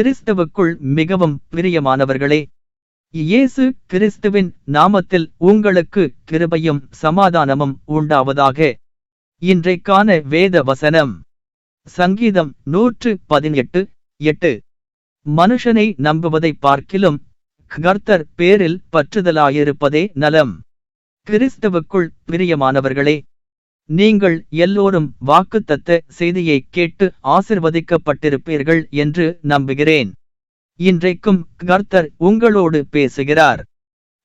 கிறிஸ்துவுக்குள் மிகவும் பிரியமானவர்களே இயேசு கிறிஸ்துவின் நாமத்தில் உங்களுக்கு கிருபையும் சமாதானமும் உண்டாவதாக. இன்றைக்கான வேத வசனம் சங்கீதம் நூற்று பதினெட்டு எட்டு. மனுஷனை நம்புவதை பார்க்கிலும் கர்த்தர் பேரில் பற்றுதலாயிருப்பதே நலம். கிறிஸ்துவுக்குள் பிரியமானவர்களே நீங்கள் எல்லோரும் வாக்குத்தத்த செய்தியை கேட்டு ஆசிர்வதிக்கப்பட்டிருப்பீர்கள் என்று நம்புகிறேன். இன்றைக்கும் கர்த்தர் உங்களோடு பேசுகிறார்.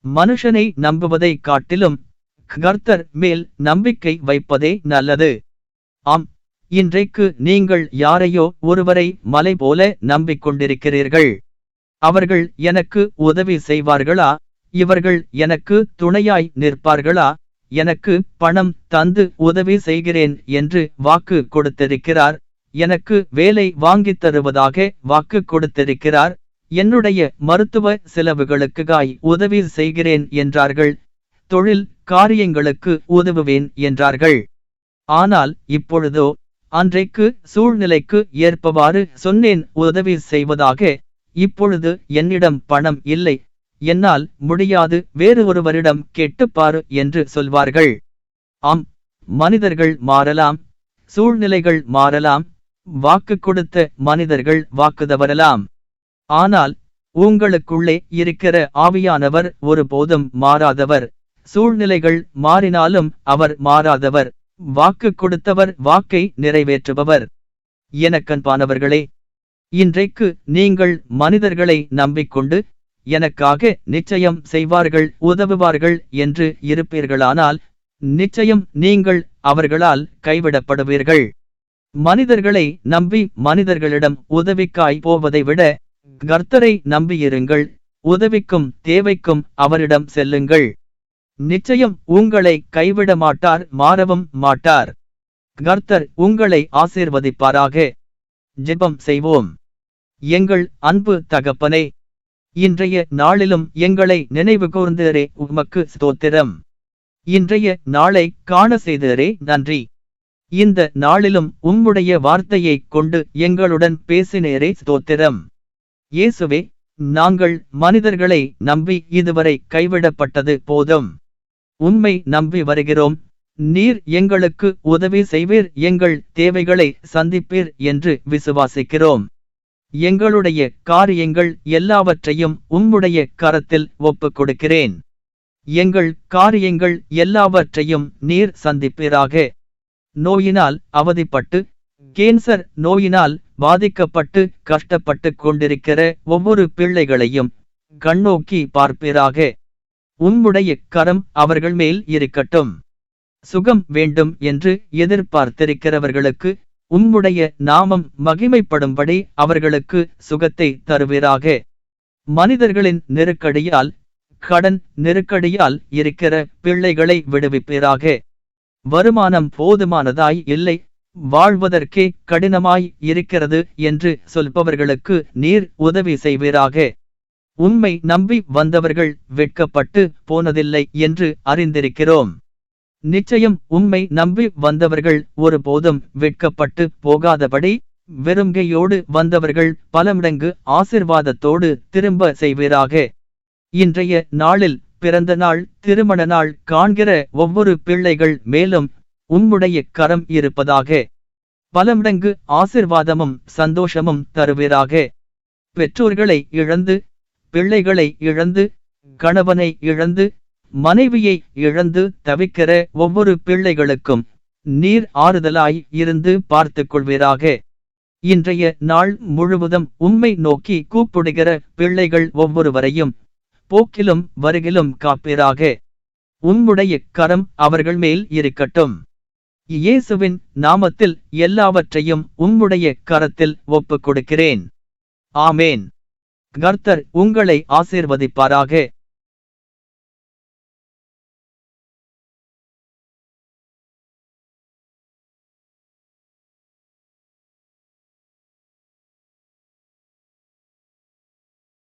மனுஷனை நம்புவதை காட்டிலும் கர்த்தர் மேல் நம்பிக்கை வைப்பதே நல்லது. ஆம் இன்றைக்கு நீங்கள் யாரையோ ஒருவரை மலை போல நம்பிக்கொண்டிருக்கிறீர்கள். அவர்கள் எனக்கு உதவி செய்வார்களா? இவர்கள் எனக்கு துணையாய் நிற்பார்களா? எனக்கு பணம் தந்து உதவி செய்கிறேன் என்று வாக்கு கொடுத்திருக்கிறார். எனக்கு வேலை வாங்கித் தருவதாக வாக்கு கொடுத்திருக்கிறார். என்னுடைய மருத்துவ செலவுகளுக்காய் உதவி செய்கிறேன் என்றார்கள். தொழில் காரியங்களுக்கு உதவுவேன் என்றார்கள். ஆனால் இப்பொழுதோ அன்றைக்கு சூழ்நிலைக்கு ஏற்பவாறு சொன்னேன் உதவி செய்வதாக. இப்பொழுது என்னிடம் பணம் இல்லை என்னால் முடியாது வேறு ஒருவரிடம் கேட்டுப்பாரு என்று சொல்வார்கள். ஆம் மனிதர்கள் மாறலாம் சூழ்நிலைகள் மாறலாம் வாக்கு கொடுத்த மனிதர்கள் வாக்குதவரலாம் ஆனால் உங்களுக்குள்ளே இருக்கிற ஆவியானவர் ஒருபோதும் மாறாதவர். சூழ்நிலைகள் மாறினாலும் அவர் மாறாதவர். வாக்கு கொடுத்தவர் வாக்கை நிறைவேற்றுபவர். எனக்கன்பானவர்களே இன்றைக்கு நீங்கள் மனிதர்களை நம்பிக்கொண்டு எனக்காக நிச்சயம் செய்வார்கள் உதவுவார்கள் என்று இருப்பீர்களானால் நிச்சயம் நீங்கள் அவர்களால் கைவிடப்படுவீர்கள். மனிதர்களை நம்பி மனிதர்களிடம் உதவிக்காய் போவதை விட கர்த்தரை நம்பியிருங்கள் உதவிக்கும் தேவைக்கும் அவரிடம் செல்லுங்கள். நிச்சயம் உங்களை கைவிட மாட்டார் மாறவும் மாட்டார். கர்த்தர் உங்களை ஆசீர்வதிப்பாராக. ஜெபம் செய்வோம். எங்கள் அன்பு தகப்பனே இன்றைய நாளிலும் எங்களை நினைவு கூர்ந்தரே உமக்கு ஸ்தோத்திரம். இன்றைய நாளை காண செய்தரே நன்றி. இந்த நாளிலும் உம்முடைய வார்த்தையைக் கொண்டு எங்களுடன் பேசினேரே ஸ்தோத்திரம். இயேசுவே நாங்கள் மனிதர்களை நம்பி இதுவரை கைவிடப்பட்டது போதும். உண்மை நம்பி வருகிறோம். நீர் எங்களுக்கு உதவி செய்வீர். எங்கள் தேவைகளை சந்திப்பீர் என்று விசுவாசிக்கிறோம். எங்களுடைய காரியங்கள் எல்லாவற்றையும் உம்முடைய கரத்தில் ஒப்புக் கொடுக்கிறேன் எங்கள் காரியங்கள் எல்லாவற்றையும் நீர் சந்திப்பீராக. நோயினால் அவதிப்பட்டு கேன்சர் நோயினால் பாதிக்கப்பட்டு கஷ்டப்பட்டு கொண்டிருக்கிற ஒவ்வொரு பிள்ளைகளையும் கண்ணோக்கி பார்ப்பீராக. உம்முடைய கரம் அவர்கள் மேல் இருக்கட்டும். சுகம் வேண்டும் என்று எதிர்பார்த்திருக்கிறவர்களுக்கு உம்முடைய நாமம் மகிமைப்படும்படி அவர்களுக்கு சுகத்தை தருவீராக. மனிதர்களின் நெருக்கடியால் கடன் நெருக்கடியால் இருக்கிற பிள்ளைகளை விடுவிப்பீராக. வருமானம் போதுமானதாய் இல்லை வாழ்வதற்கே கடினமாய் இருக்கிறது என்று சொல்பவர்களுக்கு நீர் உதவி செய்வீராக. உம்மை நம்பி வந்தவர்கள் வெட்கப்பட்டு போனதில்லை என்று அறிந்திருக்கிறோம். நிச்சயம் உம்மை நம்பி வந்தவர்கள் ஒருபோதும் வெட்கப்பட்டு போகாதபடி வெறுங்கையோடு வந்தவர்கள் பலமடங்கு ஆசிர்வாதத்தோடு திரும்ப செய்வீராக. இன்றைய நாளில் பிறந்த நாள் திருமண நாள் காண்கிற ஒவ்வொரு பிள்ளைகள் மேலும் உம்முடைய கரம் இருப்பதாக. பலமடங்கு ஆசிர்வாதமும் சந்தோஷமும் தருவீராக. பெற்றோர்களை இழந்து பிள்ளைகளை இழந்து கணவனை இழந்து மனைவியை இழந்து தவிக்கிற ஒவ்வொரு பிள்ளைகளுக்கும் நீர் ஆறுதலாய் இருந்து பார்த்துக் கொள்வீராக. இன்றைய நாள் முழுவதும் உம்மை நோக்கி கூப்பிடுகிற பிள்ளைகள் ஒவ்வொருவரையும் போக்கிலும் வருகிலும் காப்பீராக. உம்முடைய கரம் அவர்கள் மேல் இருக்கட்டும். இயேசுவின் நாமத்தில் எல்லாவற்றையும் உம்முடைய கரத்தில் ஒப்புக் கொடுக்கிறேன் ஆமேன். கர்த்தர் உங்களை ஆசீர்வதிப்பாராக.